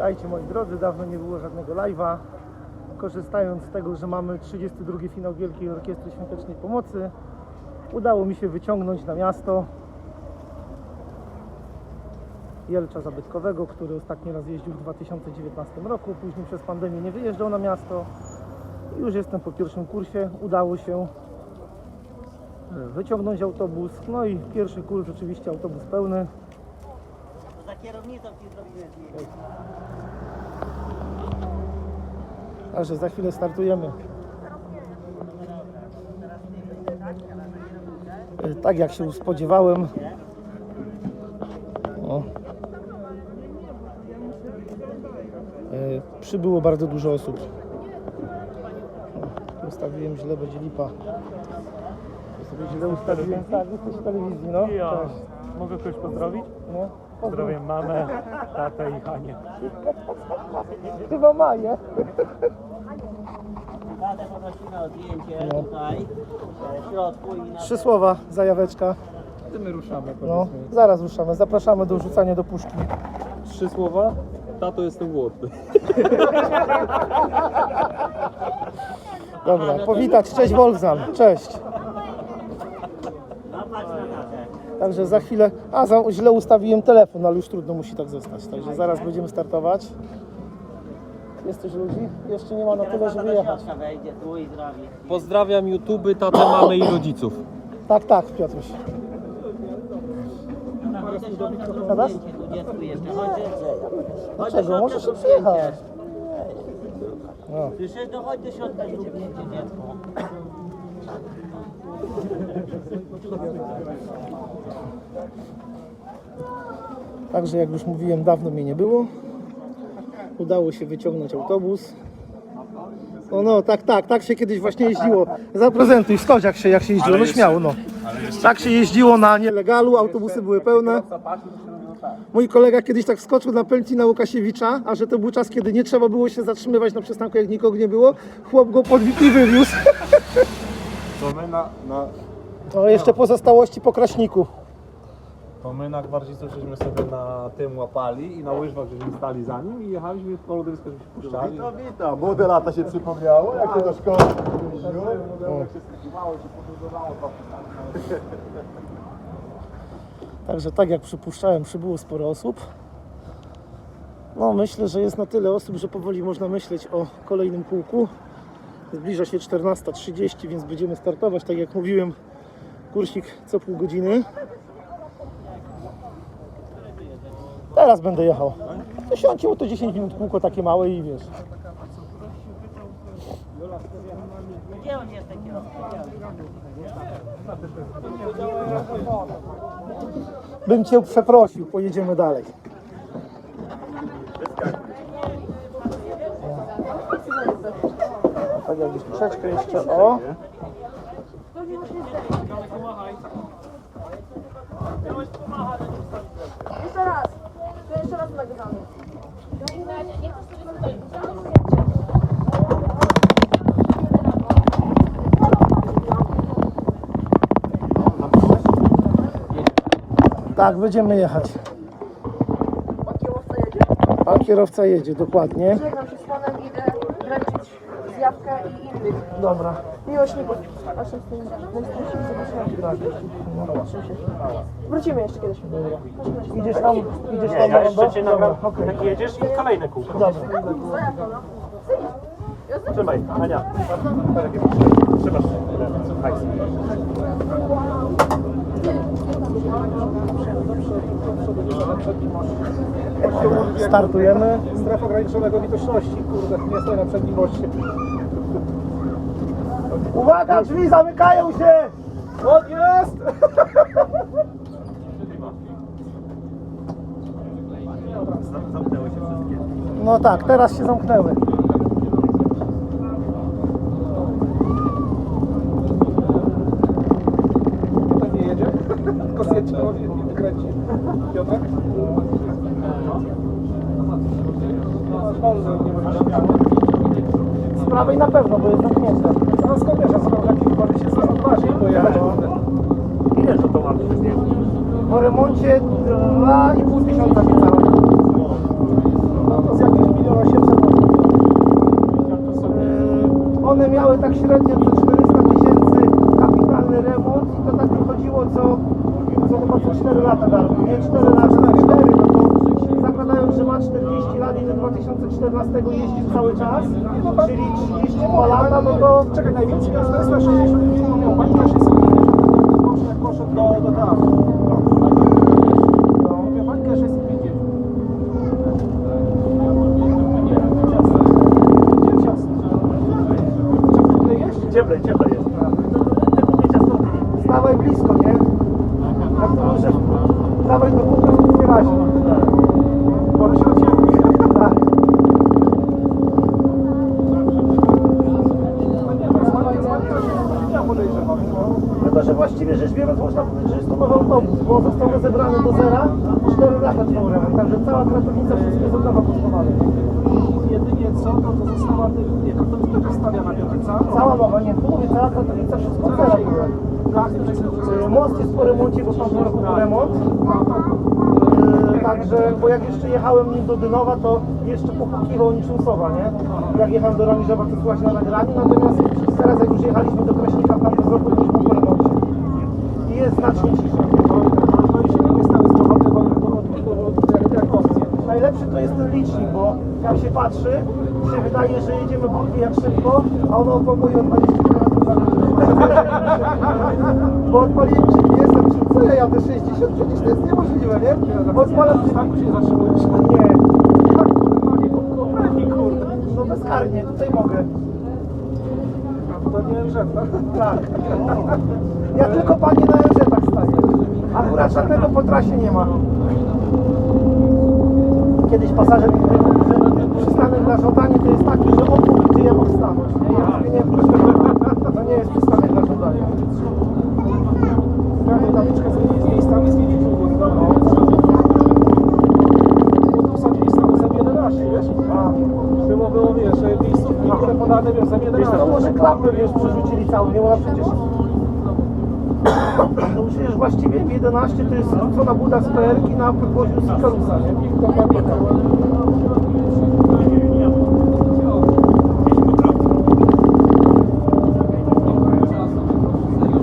Witajcie moi drodzy, dawno nie było żadnego live'a. Korzystając z tego, że mamy 32 finał Wielkiej Orkiestry Świątecznej Pomocy, udało mi się wyciągnąć na miasto Jelcza Zabytkowego, który ostatni raz jeździł w 2019 roku, później przez pandemię nie wyjeżdżał na miasto. Już jestem po pierwszym kursie, udało się wyciągnąć autobus, no i pierwszy kurs oczywiście autobus pełny. Kierownicą ci zrobiłem zdjęcie. Także za chwilę startujemy. E, Tak jak się spodziewałem. O. E, Przybyło bardzo dużo osób. Ustawiłem źle, będzie lipa. Sobie źle ustawiłem. Tak, jesteś w telewizji, no. Ja. Mogę kogoś pozdrowić? No. Pozdrawiam mamę, tatę i Hanię. Chyba Maję. Tatę poprosimy o zdjęcie No. tutaj, w środku i na Trzy słowa, zajaweczka. My ruszamy, No, zaraz ruszamy. Zapraszamy do rzucania do puszki. Trzy słowa. Tato jestem głodny. Dobra, powitać. Cześć Wolfzan. Cześć. No patrz na tatę. Także za chwilę. A, za, źle ustawiłem telefon, ale już trudno, musi tak zostać. Także zaraz będziemy startować. Jest coś ludzi? Jeszcze nie ma na tyle, Teraz żeby jechać. środka wejdzie tu i zrobi. Pozdrawiam YouTube, tatę, mamę i rodziców. Tak, tak, Piotruś. Do Dlaczego? środka, Możesz się przyjechać. No. Słyszysz? No chodź do środka, zrób zdjęcie dziecku. Także jak już mówiłem, dawno mnie nie było. Udało się wyciągnąć autobus. O no, tak, tak, tak się kiedyś właśnie jeździło. Zaprezentuj, skocz jak się, jak się jeździło, no śmiało, no. Tak się jeździło na nielegalu, autobusy były pełne. Mój kolega kiedyś tak skoczył na pętli na Łukasiewicza, a że to był czas, kiedy nie trzeba było się zatrzymywać na przystanku, jak nikogo nie było. Chłop go podbił i wywiózł. To my na, na, To jeszcze pozostałości po Kraśniku. to my na Gwardzicu żeśmy sobie na tym łapali i na łyżwach żeśmy stali za nim i jechaliśmy po lodowisku, żeśmy się puszczali. Witam, witam. Młode lata się przypomniało, jak się do szkoły jeździło. Jak się skakiwało, się podróżowało Także tak jak przypuszczałem, przybyło sporo osób. No myślę, że jest na tyle osób, że powoli można myśleć o kolejnym kółku. Zbliża się 14.30, więc będziemy startować. Tak jak mówiłem, kursik co pół godziny. Teraz będę jechał. To siądźcie, bo to 10 minut kółko takie małe i wiesz. Gdzie on jest? Bym Cię przeprosił, pojedziemy dalej. Tak jakbyś troszeczkę jeszcze, o. Jeszcze raz. To jeszcze raz nagrywamy. Tak, będziemy jechać. Pan kierowca jedzie. Pan kierowca jedzie, dokładnie. Żegnam się z panem, idę dręczyć zjawkę i innych Dobra. tym najstarszym zobaczyłem. Wrócimy jeszcze kiedyś. Idziesz tam, idziesz tam na rondo? Dobra, okej. Jak jedziesz i kolejne kółko. Dobra. No. Trzymaj, Ania. Trzymasz. Hajs. Startujemy. Strefa ograniczonego widoczności, kurde, nie stoi na przednim moście. Uwaga, drzwi zamykają się! O, jest! No tak, teraz się zamknęły. Tak nie jedzie, tylko zjedzie, nie wykręci. Piotrek? Z prawej na pewno, bo jest zamknięte. No skąd wiesz, a skoro taki może się zauważy i pojechać. Ile to to ma zdjęć? Po remoncie 2,5 tysiąca niecałe. No to z jakiej Yy, One miały tak średnio co 400 tysięcy kapitalny remont i to tak wychodziło co, co chyba co 4 lata darmo. Nie 4 lata, 4, no to zakładając, że ma 40 lat i do 2014 jeździł cały czas, czyli 32 lata, no to Czekaj, najwięcej jest 460 miał pani na 650. Poszedł, jak poszedł do, do. No, mówię, bańka 650. Ciasno. jeść? Cieplej, cieplej jest. stawaj blisko, nie? Jak to może dawaj do punktu wyraźnie. Może się odcięli. Tak. Ja podejrzewam. Tylko, że właściwie rzecz biorąc można powiedzieć, że jest to nowy autobus, bo został rozebrany do zera, 4 lata trwał remont, także cała kratownica wszystko jest od nowa postawiona. Jedynie co, to, to została ty- nie, to, to jest wystawiana piątnica. Cała nowa, nie, tu mówię, cała kratownica, wszystko od zera była. Tak, Y, Most jest po remoncie, bo tamtym roku był remont. Y, Także, bo jak jeszcze jechałem nim do Dynowa, to jeszcze pochukiwał niczym sowa, nie? Jak jechałem do Ramiżowa, to słuchać na nagraniu, natomiast teraz jak już jechaliśmy do Kraśnika roku, to już był po remoncie. I jest znacznie ciszej. No i silniki stały złożone, bo to, to, to, jak, jak opcje. Najlepszy to jest ten licznik, bo jak się patrzy, się wydaje, że jedziemy Bóg wie jak szybko, a ono opłamuje o 20 km Bo odpaliłem GPS, a myślę, co ja jadę 60? Przecież to jest niemożliwe, nie? Bo odpalam Tak się zatrzymujesz. Nie, kurde. no bezkarnie, tutaj mogę. To nie wiem, że Tak. Ja tylko panie na MZ tak staję. Akurat żadnego po trasie nie ma. Kiedyś pasażer mi mówił, że przystanek na żądanie to jest taki, że opór gdzie ja mam stanąć. Nie? Ja mówię, nie, to nie jest przystanek na żądanie. Prawie tabliczkę zmienili z miejscami, stały za 11, wiesz? Było, było, wiesz, miejscówki, które podane, wiesz, za 11. No może klapy wiesz, przerzucili cały, nie ma przecież... No przecież właściwie w 11 to jest skrócona buda z PRK na podwoziu? Dokładnie tak.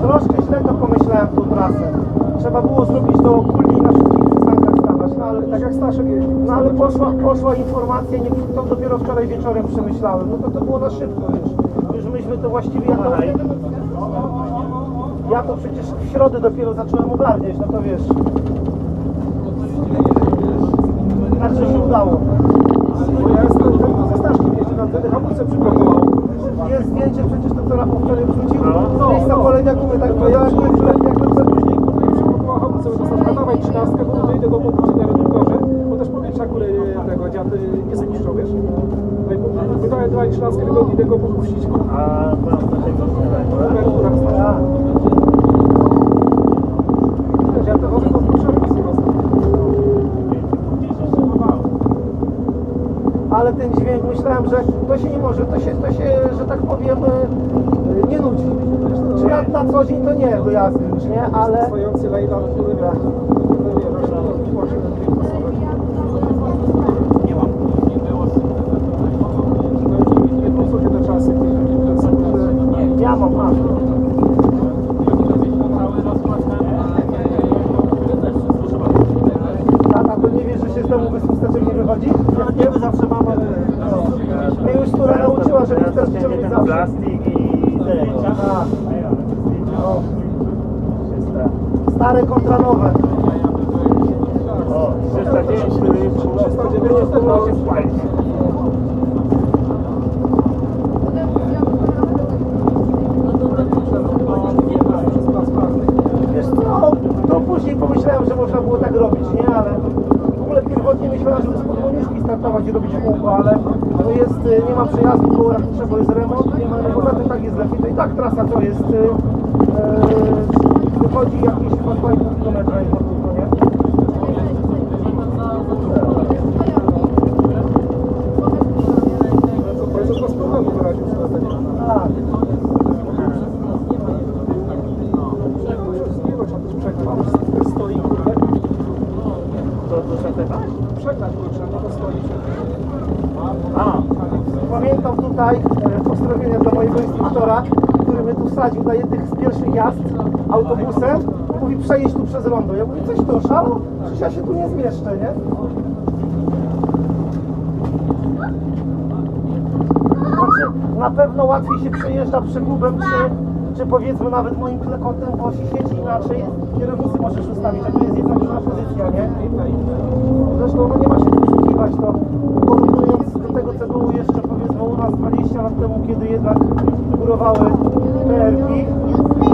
Troszkę źle to pomyślałem tą trasę. Trzeba było zrobić to ogólnie i na wszystkich przystankach stawać. No ale, Tak jak Staszek jeździł. no, ale poszła, poszła informacja, nie, to dopiero wczoraj wieczorem przemyślałem. No to to było na szybko już. Już myśmy to właściwie... Ja to, ja to przecież w środę dopiero zacząłem ogarniać, no to wiesz. Także się udało. Bo ja jestem tylko ze Staszkiem jeździł, nam wtedy hamulce przyblokował. Jest zdjęcie przecież to, co Rafał wczoraj wrzucił. Z miejsca polenia gumy, tak to ja jakby, jakby za później Przyblokował hamulce, bo to Staszka dawaj 13, bo tutaj tego podpuści na reduktorze, bo też powietrza góry tego dziady nie spuszczą, wiesz? No i Wydałem 2 i 13 wygodnie tego popuścić. A mam do tego A, Ja to może to proszę misję ale ten dźwięk myślałem, że to się nie może, to się, to się że tak powiem, e, nie nudzi. Ja na co dzień to nie do jazdy już, nie? Ale Stojący lejda, który no no. Nie mam. No nie kiedy ja mam, mam. Tata, to nie wiesz, że się z domu chusteczek nie wychodzi? Nie, zawsze mama No. Mnie już która nauczyła, że ciągnie zawsze. Plastik i tego. No. Stare kontra nowe. O, 310 to jest 390 to się spalić. Wiesz co, to później pomyślałem, że można było tak robić, nie? Ale w ogóle pierwotnie myślałem, żeby z podwoniuszki startować i robić kółko, ale to jest, y, nie ma przejazdu koło ratusza, bo jest remont, nie ma, no poza tym tak jest lepiej. To i tak trasa to jest, y, y, wychodzi jakieś chyba 2,5 km jedno kółko, nie? To jest bez problemu wyraził swoje zdanie. Tak. To do szateta? Przegnać kurczę, no to stoi A, Pamiętam tutaj e, pozdrowienia dla mojego instruktora, który mnie tu wsadził na jednych z pierwszych jazd autobusem. Mówi przejeść tu przez rondo. Ja mówię, coś to oszalał? Przecież ja się tu nie zmieszczę, nie? Znaczy, na pewno łatwiej się przejeżdża przegubem, czy, czy powiedzmy nawet moim klekotem, bo się siedzi inaczej. Kierownicy możesz ustawić, a to jest jedna inna pozycja, nie? Zresztą no nie ma się tu oszukiwać, to porównując do tego, co było jeszcze powiedzmy u nas 20 lat temu, kiedy jednak górowały PRP,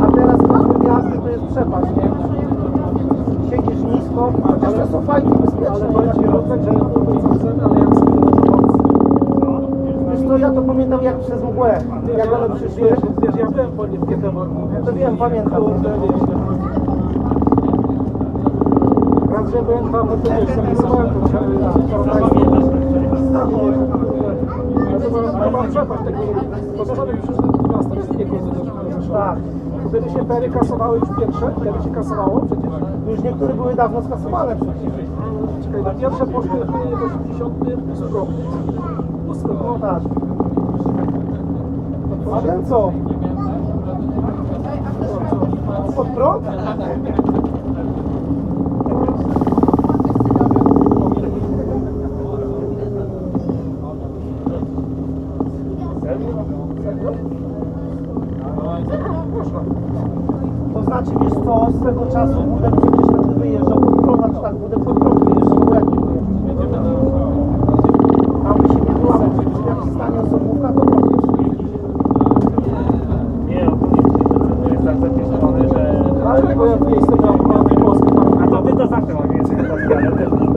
a teraz jazdy to jest przepaść, nie? Siedzisz nisko, chociaż to są fajnie bezpieczne. Ale to ja że ale jak sobie Wiesz co, ja to pamiętam jak przez mgłę, jak one przyszły. Wiesz, wiesz, ja byłem po nie w Göteborgu, wiesz. To wiem, pamiętam. Raz, że byłem tam, no to wiesz, zapisałem to szkoły wyszły. Tak. Wtedy się pery kasowały już pierwsze, wtedy się kasowało przecież. Już niektóre były dawno skasowane przecież. Czekaj, na pierwsze poszły w 88 roku. No no tak. A ten co? Pod prąd? To znaczy, wiesz co, swego czasu Budek przecież wtedy wyjeżdżał pod prąd, znaczy tak, Budek pod prąd wyjeżdżał, bo jak nie wyjeżdżał? Tam by się nie wyłamał, przecież jak stanie osobówka, to podjeżdż. nie, ogólnie to jest tak zapieszczony, że... Ale Bo tego ja się tu jestem na na Polsce, tam A to ty to zawsze masz więcej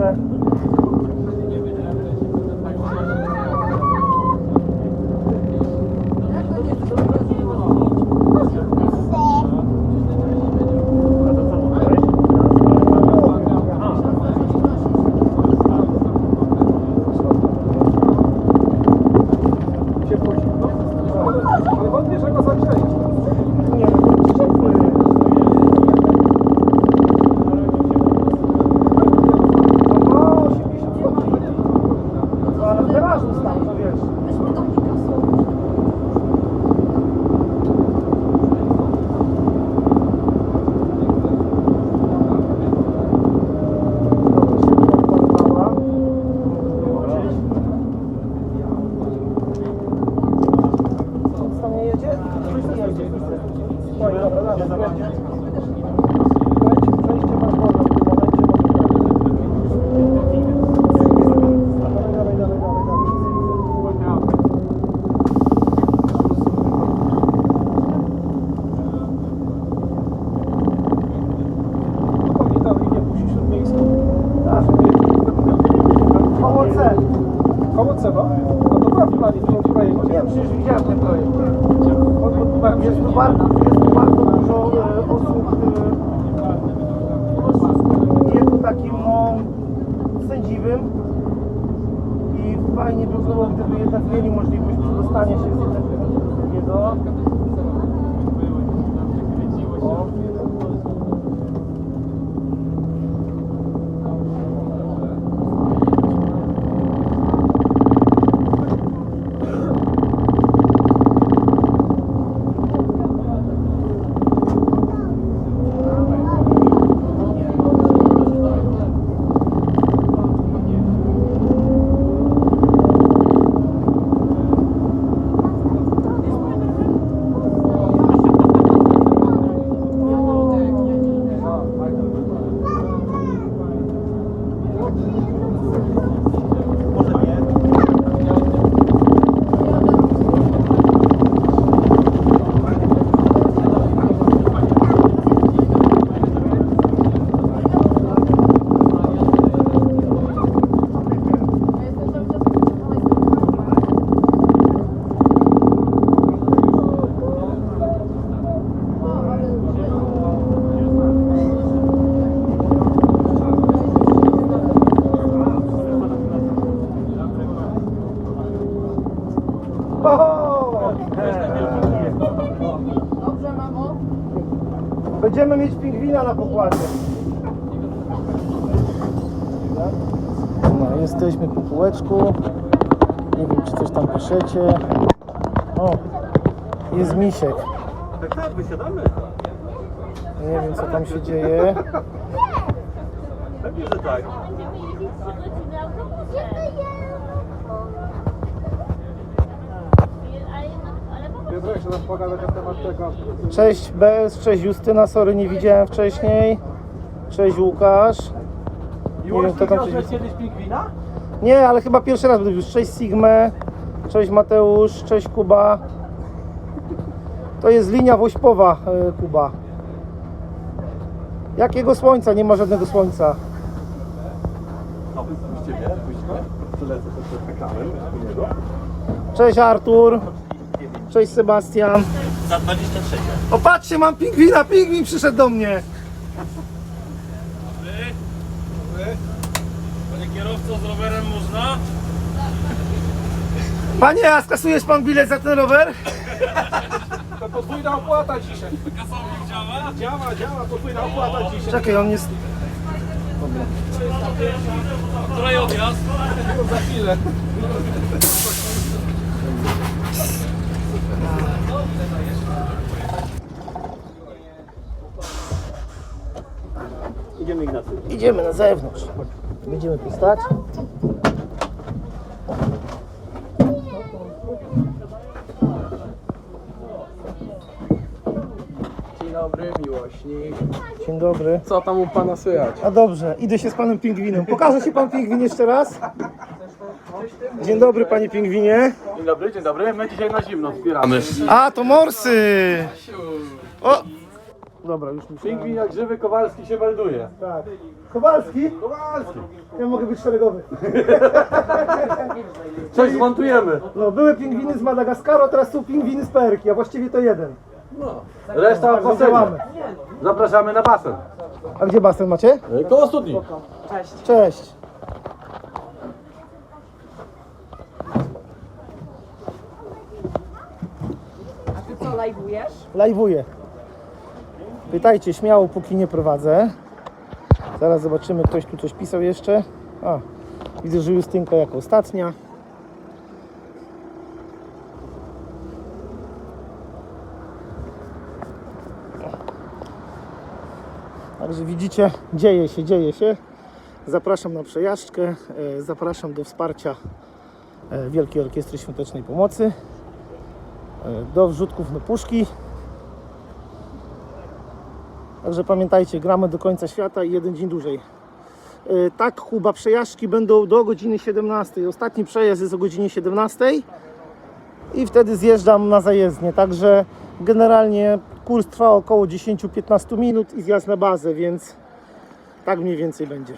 set. No, ale w garażu stał, to wiesz. Dobra, szybko odpadła. Co tam nie jedzie? Nie jedzie. Oj, dobra, dobra. Przejście przejście masz wolne w tym momencie, bo Dawaj, dawaj, dawaj, dawaj, dawaj. Pamiętam linię Pusi Śródmiejską. Tak. Koło C. Koło Ceba? No to była w planie, to w projekcie. Pokładzie. No, jesteśmy po półeczku. Nie wiem, czy coś tam piszecie. O, jest misiek. Tak, tak, wysiadamy. Nie wiem, co tam się dzieje. Pewnie, że tak. Piotrek, jeszcze nam pogadać na temat tego. Cześć BS, cześć Justyna, sorry, nie widziałem wcześniej. Cześć Łukasz. Nie wiem, kto tam kiedyś pingwina? Nie, ale chyba pierwszy raz będę już. Cześć Sigmę, cześć Mateusz, cześć Kuba. To jest linia wośpowa, e, Kuba. Jakiego słońca? Nie ma żadnego słońca. No, puśćcie mnie, puśćcie. Czekałem. Cześć Artur. Cześć Sebastian. Za 23. O patrzcie, mam pingwina, pingwin przyszedł do mnie. Panie kierowco, z rowerem można? Panie, a skasujesz pan bilet za ten rower? To podwójna opłata dzisiaj. Kasownik działa? Działa, działa, podwójna opłata dzisiaj. Czekaj, on jest... Której odjazd? Za chwilę. Idziemy Ignacy. Idziemy na zewnątrz. Będziemy tu stać. Dzień dobry, miłośnik. Dzień dobry. Co tam u pana słychać? A dobrze, idę się z panem pingwinem. Pokaże się pan pingwin jeszcze raz? Dzień dobry panie pingwinie. Dzień dobry, dzień dobry. My dzisiaj na zimno zbieramy. A, to morsy! O! Dobra, już myślałem. Pingwin jak żywy Kowalski się melduje. Tak. Kowalski? Kowalski. Ja mogę być szeregowy. Coś zmontujemy. No, były pingwiny z Madagaskaru, a teraz są pingwiny z Perki, a właściwie to jeden. Reszta w działamy. basenie. Zapraszamy na basen. A gdzie basen macie? Koło studni. Cześć. Lajwujesz? Lajwuję. Pytajcie śmiało, póki nie prowadzę. Zaraz zobaczymy, ktoś tu coś pisał jeszcze. Widzę, że Justynka jako ostatnia. Także widzicie, dzieje się, dzieje się. Zapraszam na przejażdżkę, e, zapraszam do wsparcia e, Wielkiej Orkiestry Świątecznej Pomocy, do wrzutków na puszki. Także pamiętajcie, gramy do końca świata i jeden dzień dłużej. E, Tak, Kuba, przejażdżki będą do godziny 17. Ostatni przejazd jest o godzinie 17 i wtedy zjeżdżam na zajezdnię. Także generalnie kurs trwa około 10-15 minut i zjazd na bazę, więc tak mniej więcej będzie.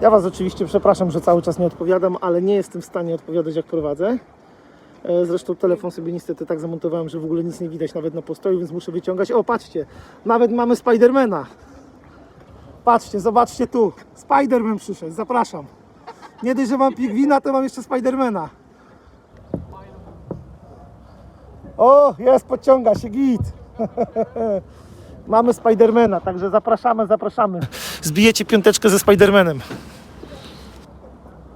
Ja Was oczywiście przepraszam, że cały czas nie odpowiadam, ale nie jestem w stanie odpowiadać jak prowadzę. E, Zresztą telefon sobie niestety tak zamontowałem, że w ogóle nic nie widać nawet na postoju, więc muszę wyciągać. O, patrzcie, nawet mamy Spidermana. Patrzcie, zobaczcie tu. Spiderman przyszedł, zapraszam. Nie dość, że mam pingwina, to mam jeszcze Spidermana. O, jest, podciąga się, git. Mamy Spidermana, także zapraszamy, zapraszamy. Zbijecie piąteczkę ze Spidermanem.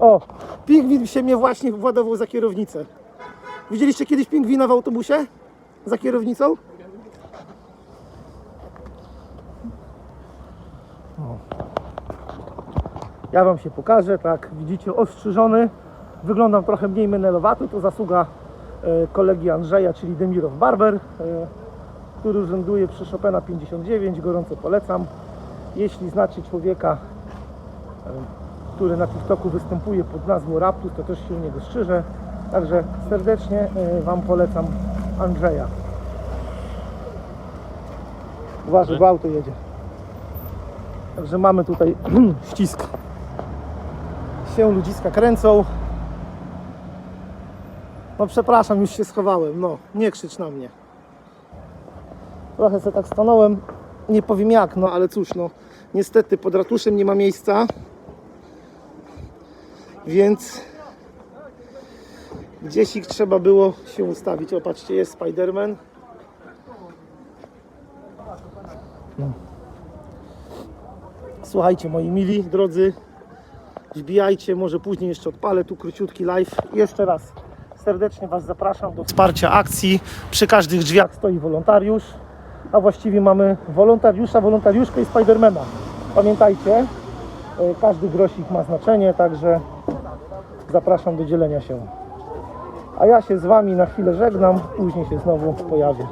O, pingwin się mnie właśnie władował za kierownicę. Widzieliście kiedyś pingwina w autobusie? Za kierownicą? O. Ja Wam się pokażę, tak, widzicie, ostrzyżony. Wyglądam trochę mniej menelowaty, to zasługa e, kolegi Andrzeja, czyli Demirow Barber, e, który urzęduje przy Chopina 59, gorąco polecam. Jeśli znacie człowieka, e, który na TikToku występuje pod nazwą Raptus, to też się u niego strzyże. Także serdecznie e, Wam polecam Andrzeja. Uważaj, bo auto jedzie. Także mamy tutaj ścisk. Się ludziska kręcą. No przepraszam, już się schowałem. No, nie krzycz na mnie. Trochę sobie tak stanąłem. Nie powiem jak, no ale cóż, no. Niestety pod ratuszem nie ma miejsca. Więc gdzieś ich trzeba było się ustawić. O, patrzcie, jest Spiderman. Słuchajcie, moi mili, drodzy, wbijajcie, może później jeszcze odpalę tu króciutki live. Jeszcze raz serdecznie Was zapraszam do wsparcia akcji. Przy każdych drzwiach stoi wolontariusz, a właściwie mamy wolontariusza, wolontariuszkę i Spidermana. Pamiętajcie, e, każdy grosik ma znaczenie, także zapraszam do dzielenia się. A ja się z Wami na chwilę żegnam, później się znowu pojawię.